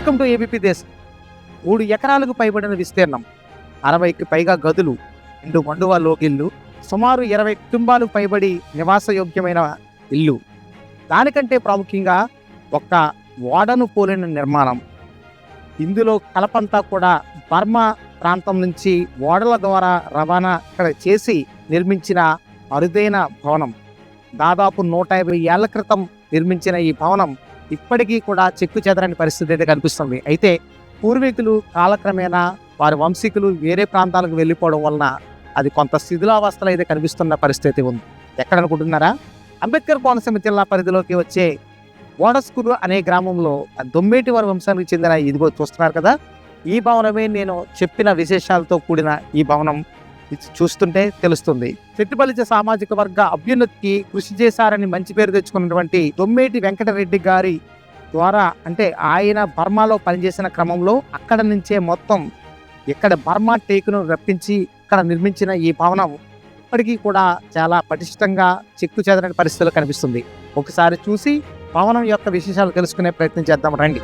Welcome to ABP దేశ్. మూడు ఎకరాలకు పైబడిన విస్తీర్ణం అరవైకి పైగా గదులు రెండు మండువా లోకిల్లు సుమారు ఇరవై కుటుంబాలకు పైబడి నివాసయోగ్యమైన ఇల్లు. దానికంటే ప్రాముఖ్యంగా ఒక్క ఓడను పోలిన నిర్మాణం. ఇందులో కలపంతా కూడా బర్మా ప్రాంతం నుంచి ఓడల ద్వారా రవాణా ఇక్కడ చేసి నిర్మించిన అరుదైన భవనం. దాదాపు నూట యాభై ఏళ్ళ క్రితం నిర్మించిన ఈ భవనం ఇప్పటికీ కూడా చెక్కు చెదరని పరిస్థితి అయితే కనిపిస్తుంది. అయితే పూర్వీకులు కాలక్రమేణా వారి వంశీకులు వేరే ప్రాంతాలకు వెళ్ళిపోవడం వలన అది కొంత శిథిలావస్థలో అయితే కనిపిస్తున్న పరిస్థితి ఉంది. ఎక్కడ అనుకుంటున్నారా అంబేద్కర్ కోనసీమ జిల్లా పరిధిలోకి వచ్చే ఓడస్కూరు అనే గ్రామంలో దొమ్మేటి వారి వంశానికి చెందిన ఇదిగో చూస్తున్నారు కదా? ఈ భవనమే నేను చెప్పిన విశేషాలతో కూడిన ఈ భవనం. చూస్తుంటే తెలుస్తుంది. చెట్టుపల్లిచ సామాజిక వర్గ అభ్యున్నతికి కృషి చేశారని మంచి పేరు తెచ్చుకున్నటువంటి తొమ్మేటి వెంకటరెడ్డి గారి ద్వారా అంటే ఆయన బర్మాలో పనిచేసిన క్రమంలో అక్కడ నుంచే మొత్తం ఇక్కడ బర్మా టేకును రప్పించి ఇక్కడ నిర్మించిన ఈ భవనం ఇప్పటికీ కూడా చాలా పటిష్టంగా చెక్కు చెదరని పరిస్థితులు కనిపిస్తుంది. ఒకసారి చూసి భవనం యొక్క విశేషాలు తెలుసుకునే ప్రయత్నం చేద్దాం రండి.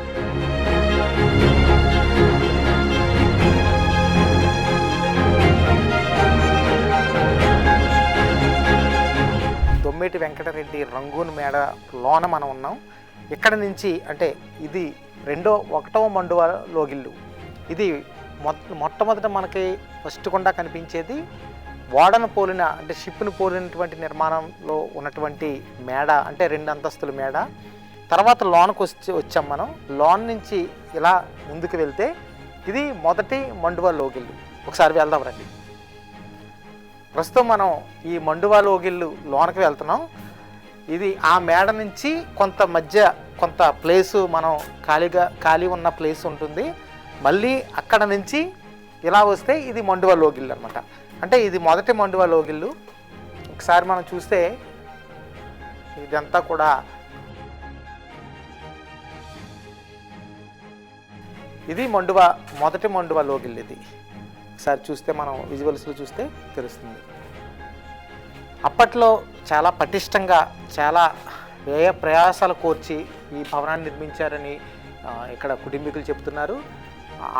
దొమ్మేటి వెంకటరెడ్డి రంగూన్ మేడ లోన మనం ఉన్నాం. ఇక్కడ నుంచి అంటే ఇది రెండో ఒకటవ మండువ లోగిల్లు ఇది మొ మొట్టమొదట మనకి ఫస్ట్ గుండా కనిపించేది ఓడను పోలిన అంటే షిప్ను పోలినటువంటి నిర్మాణంలో ఉన్నటువంటి మేడ అంటే రెండు అంతస్తుల మేడ. తర్వాత లోన్కి వచ్చి వచ్చాం మనం. లోన్ నుంచి ఇలా ముందుకు వెళ్తే ఇది మొదటి మండువ లోగిల్లు ఒకసారి వెళ్దాం రండి. ప్రస్తుతం మనం ఈ మండువా లోగిల్లు లోనకి వెళ్తున్నాం. ఇది ఆ మేడ నుంచి కొంత మధ్య కొంత ప్లేసు మనం ఖాళీగా ఖాళీ ఉన్న ప్లేస్ ఉంటుంది. మళ్ళీ అక్కడ నుంచి ఇలా వస్తే ఇది మండువా లోగిల్లు అనమాట అంటే ఇది మొదటి మండువా లోగిల్లు ఒకసారి మనం చూస్తే ఇదంతా కూడా ఇది మండువా మొదటి మండువా లోగిల్లు ఇది. ఒకసారి చూస్తే మనం విజువల్స్లో చూస్తే తెలుస్తుంది. అప్పట్లో చాలా పటిష్టంగా చాలా వ్యయ ప్రయాసాలు కోర్చి ఈ భవనాన్ని నిర్మించారని ఇక్కడ కుటుంబీకులు చెప్తున్నారు.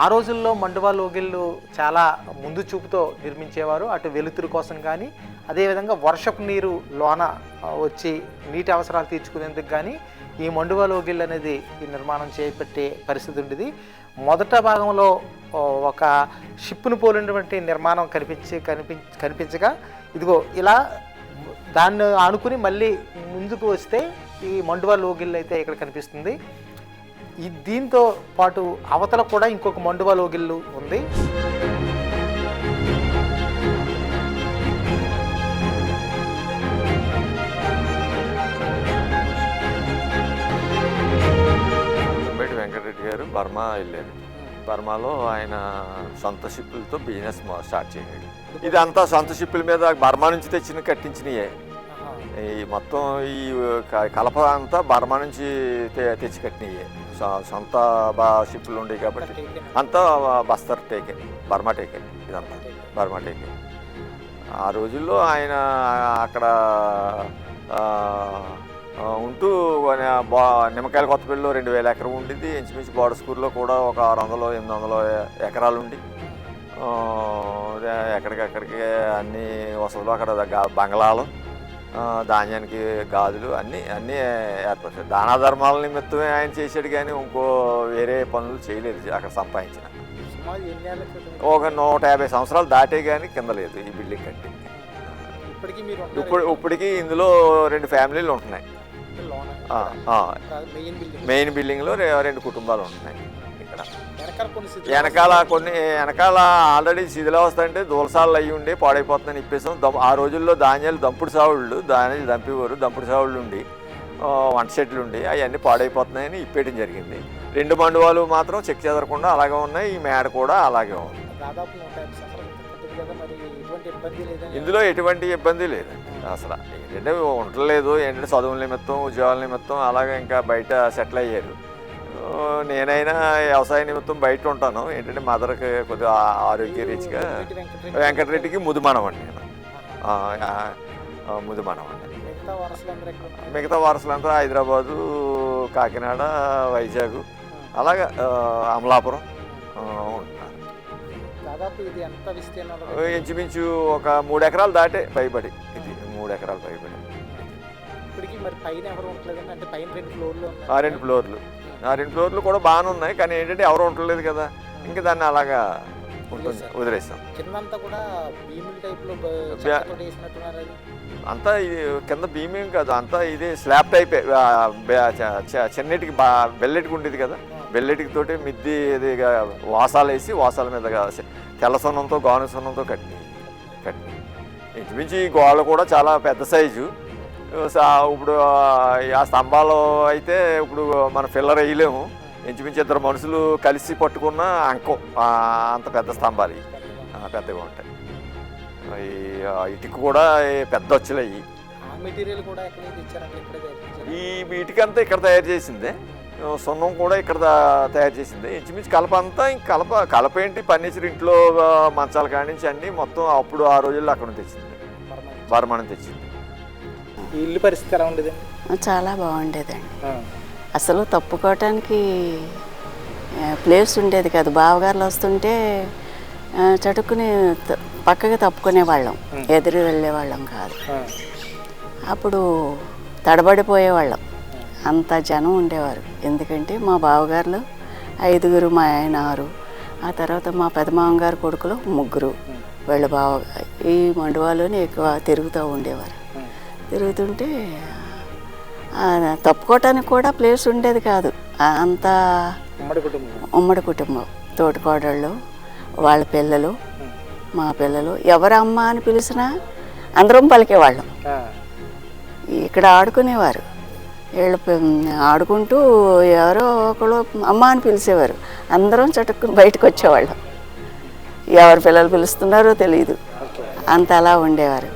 ఆ రోజుల్లో మండువా లోగిళ్ళు చాలా ముందు చూపుతో నిర్మించేవారు అటు వెలుతురు కోసం కానీ అదేవిధంగా వర్షపు నీరు లోన వచ్చి నీటి అవసరాలు తీర్చుకునేందుకు కానీ ఈ మండువా లోగిళ్ళు అనేది ఈ నిర్మాణం చేపట్టే పరిస్థితి ఉండేది. మొదట భాగంలో ఒక షిప్ను పోలినటువంటి నిర్మాణం కనిపించి కనిపి కనిపించగా ఇదిగో ఇలా దాన్ని ఆనుకుని మళ్ళీ ముందుకు వస్తే ఈ మండువా లోగిల్ అయితే ఇక్కడ కనిపిస్తుంది. ఈ దీంతో పాటు అవతల కూడా ఇంకొక మండువా లోగిల్లు ఉంది. బర్మా వెళ్ళారు బర్మాలో ఆయన సొంత షిప్పులతో బిజినెస్ స్టార్ట్ చేశాడు. ఇదంతా సొంత షిప్పుల మీద బర్మా నుంచి తెచ్చిన కట్టించినయే. ఈ మొత్తం ఈ కలప అంతా బర్మా నుంచి తెచ్చి కట్టినయే. సొంత బా షిప్పులు ఉండేవి కాబట్టి అంతా బస్తర్ టేకే బర్మా టేకే ఇదంతా. బర్మా టేకే. ఆ రోజుల్లో ఆయన అక్కడ ఉంటూ బా నిమ్మకాయల కొత్తపల్లిలో రెండు వేల ఎకరం ఉండింది ఇంచుమించు బోర్డర్ స్కూల్లో కూడా ఒక ఆరు వందలు ఎనిమిది వందలు ఎకరాలు ఉండి. ఎక్కడికెక్కడికి అన్ని వసతులు అక్కడ బంగ్లాలు ధాన్యానికి గాజులు అన్నీ అన్నీ ఏర్పరిచారు దానా ధర్మాల నిమిత్తమే ఆయన చేశాడు కానీ ఇంకో వేరే పనులు చేయలేదు అక్కడ సంపాదించిన? ఒక నూట యాభై సంవత్సరాలు దాటే కానీ కింద లేదు ఈ బిల్డింగ్ కట్టి. ఇప్పుడు ఇప్పటికి ఇందులో రెండు ఫ్యామిలీలు ఉంటున్నాయి. మెయిన్ బిల్డింగ్ మెయిన్ బిల్డింగ్లో రెండు కుటుంబాలు ఉంటున్నాయి ఇక్కడ. వెనకాల కొన్ని వెనకాల ఆల్రెడీ శిథిలావస్థ అంటే దూలసాలు అయ్యి ఉండి పాడైపోతుందని ఇప్పేసాం ఆ రోజుల్లో ధాన్యాలు దంపుడు సావుళ్ళు ధాన్యాలు దంపేవారు దంపుడు సావుళ్ళు ఉండి వంట చెట్లు ఉండి అవన్నీ పాడైపోతున్నాయని ఇప్పేయడం జరిగింది. రెండు మండువాలు మాత్రం చెక్ చెదరకుండా అలాగే ఉన్నాయి ఈ మేడ కూడా అలాగే ఉంది. ఇందులో ఎటువంటి ఇబ్బంది లేదు. అసలు ఏంటంటే ఉండలేదు ఏంటంటే చదువుల నిమిత్తం ఉద్యోగాల నిమిత్తం అలాగే ఇంకా బయట సెటిల్ అయ్యారు. నేనైనా వ్యవసాయ నిమిత్తం బయట ఉంటాను. ఏంటంటే మదర్కి కొద్దిగా ఆరోగ్య వెంకటరెడ్డి వెంకటరెడ్డికి ముదుమనవండి నేను. ముదుమనవండి మిగతా వారసులంతా హైదరాబాదు కాకినాడ వైజాగ్ అలాగా అమలాపురం ఉంటున్నారు ఇంచుమించు ఒక మూడు ఎకరాలు దాటే పైబడి ఇది. మూడు ఎకరాలు పైబడి ఇప్పటికి మరి పైన ఎవరు ఉండలేదండి అంటే పైన రెండు ఫ్లోర్లు ఆ రెండు ఫ్లోర్లు. ఆ రెండు ఫ్లోర్లు కూడా బాగానే ఉన్నాయి కానీ ఏంటంటే ఎవరు ఉండలేదు కదా. ఇంకా దాన్ని అలాగా ఉంటుంది వదిలేస్తాం. కిందంతా కూడా భీముల వేసినట్టున్నారు అంతా ఇది కింద భీమేం కాదు అంతా ఇది స్లాబ్ టైపే. చెన్నటికి బా బెల్లెటికి ఉండేది కదా. బెల్లెటికి తోటి మిద్ది ఇది వాసాలు వేసి వాసాల మీద తెల్ల సున్నంతో గాను సున్నంతో కట్టి కట్టి ఇంచుమించు ఈ గోడలు కూడా చాలా పెద్ద సైజు. ఇప్పుడు ఆ స్తంభాలు అయితే ఇప్పుడు మన ఫిల్లర్ వేయలేము. ఇంచుమించు ఇద్దరు మనుషులు కలిసి పట్టుకున్న అంకం అంత పెద్ద స్తంభాలు పెద్దగా ఉంటాయి. ఈ ఇటుక కూడా ఈ పెద్ద వచ్చులయ్యి ఎక్కడ నుంచి ఇచ్చారంటే ఇక్కడే? ఈ తయారు చేసిందే. సున్నం కూడా ఇక్కడ తయారు చేసింది. ఇంచుమించు కలప అంతా ఇంక కలప కలప ఏంటి? ఫర్నిచర్ ఇంట్లో మంచాల కాడి నుంచి అన్నీ మొత్తం అప్పుడు ఆ రోజుల్లో అక్కడ నుంచి తెచ్చింది. బర్మానం తెచ్చింది. ఈ ఇల్లు పరిస్థితి ఎలా ఉండేదండి చాలా బాగుండేదండి. అసలు తప్పుకోవటానికి ప్లేస్ ఉండేది కాదు. బావగారులు వస్తుంటే చటుక్కుని త- పక్కకి తప్పుకునే వాళ్ళం. ఎదురు వెళ్ళేవాళ్ళం కాదు. అప్పుడు తడబడిపోయేవాళ్ళం అంత జనం ఉండేవారు. ఎందుకంటే మా బావగారులు ఐదుగురు మా ఆయన ఆరు. ఆ తర్వాత మా పెదమామగారు కొడుకులు ముగ్గురు. వీళ్ళ బావ ఈ మండువాలోనే ఎక్కువ తిరుగుతూ ఉండేవారు. తిరుగుతుంటే తప్పుకోవటానికి కూడా ప్లేస్ ఉండేది కాదు. అంత ఉమ్మడి కుటుంబం. తోటికోడళ్ళు వాళ్ళ పిల్లలు మా పిల్లలు ఎవరు అమ్మ అని పిలిచినా అందరం పలికేవాళ్ళం. ఇక్కడ ఆడుకునేవారు. వీళ్ళు ఆడుకుంటూ ఎవరో ఒకళ్ళు అమ్మ అని పిలిచేవారు. అందరం చటుక్కుని బయటకు వచ్చేవాళ్ళం. ఎవరు పిల్లలు పిలుస్తున్నారో తెలియదు అంత అలా ఉండేవారు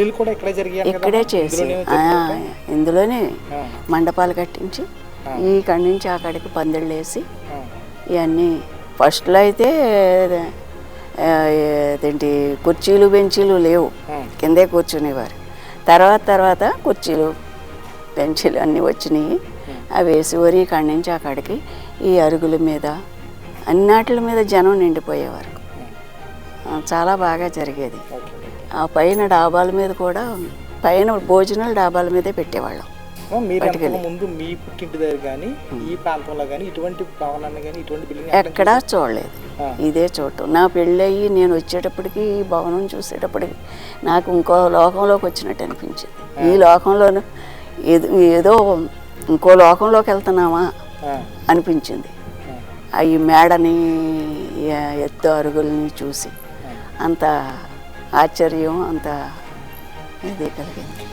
ఇక్కడే ఇక్కడే చేసి ఇందులోనే మండపాలు కట్టించి ఈ కాడి నుంచి అక్కడికి పందిళ్ళు వేసి ఇవన్నీ ఫస్ట్లో అయితే ఏంటి కుర్చీలు బెంచీలు లేవు. కిందే కూర్చునేవారు. తర్వాత తర్వాత కుర్చీలు బెంచీలు అన్నీ వచ్చినాయి. అవి వేసి వరి కాడి నుంచి అక్కడికి ఈ అరుగుల మీద అన్నిటి మీద జనం నిండిపోయేవారు. చాలా బాగా జరిగేది. ఆ పైన డాబాల మీద కూడా పైన భోజనాలు డాబాల మీదే పెట్టేవాళ్ళం. ముందు మీ పుట్టింటి దగ్గర కానీ ఈ ప్రాంతంలో కానీ ఇటువంటి భవనాన్ని కానీ ఇటువంటి బిల్డింగ్ ఎక్కడా చూడలేదు. ఇదే చోటు. నా పెళ్ళయి నేను వచ్చేటప్పటికి ఈ భవనం చూసేటప్పటికి నాకు ఇంకో లోకంలోకి వచ్చినట్టు అనిపించింది. ఈ లోకంలోనూ ఏదో ఏదో ఇంకో లోకంలోకి వెళ్తున్నామా అనిపించింది. ఆ. ఈ మేడని ఎత్తు అరుగుల్ని చూసి. అంత ఆశ్చర్యం అంత ఇది కలిగింది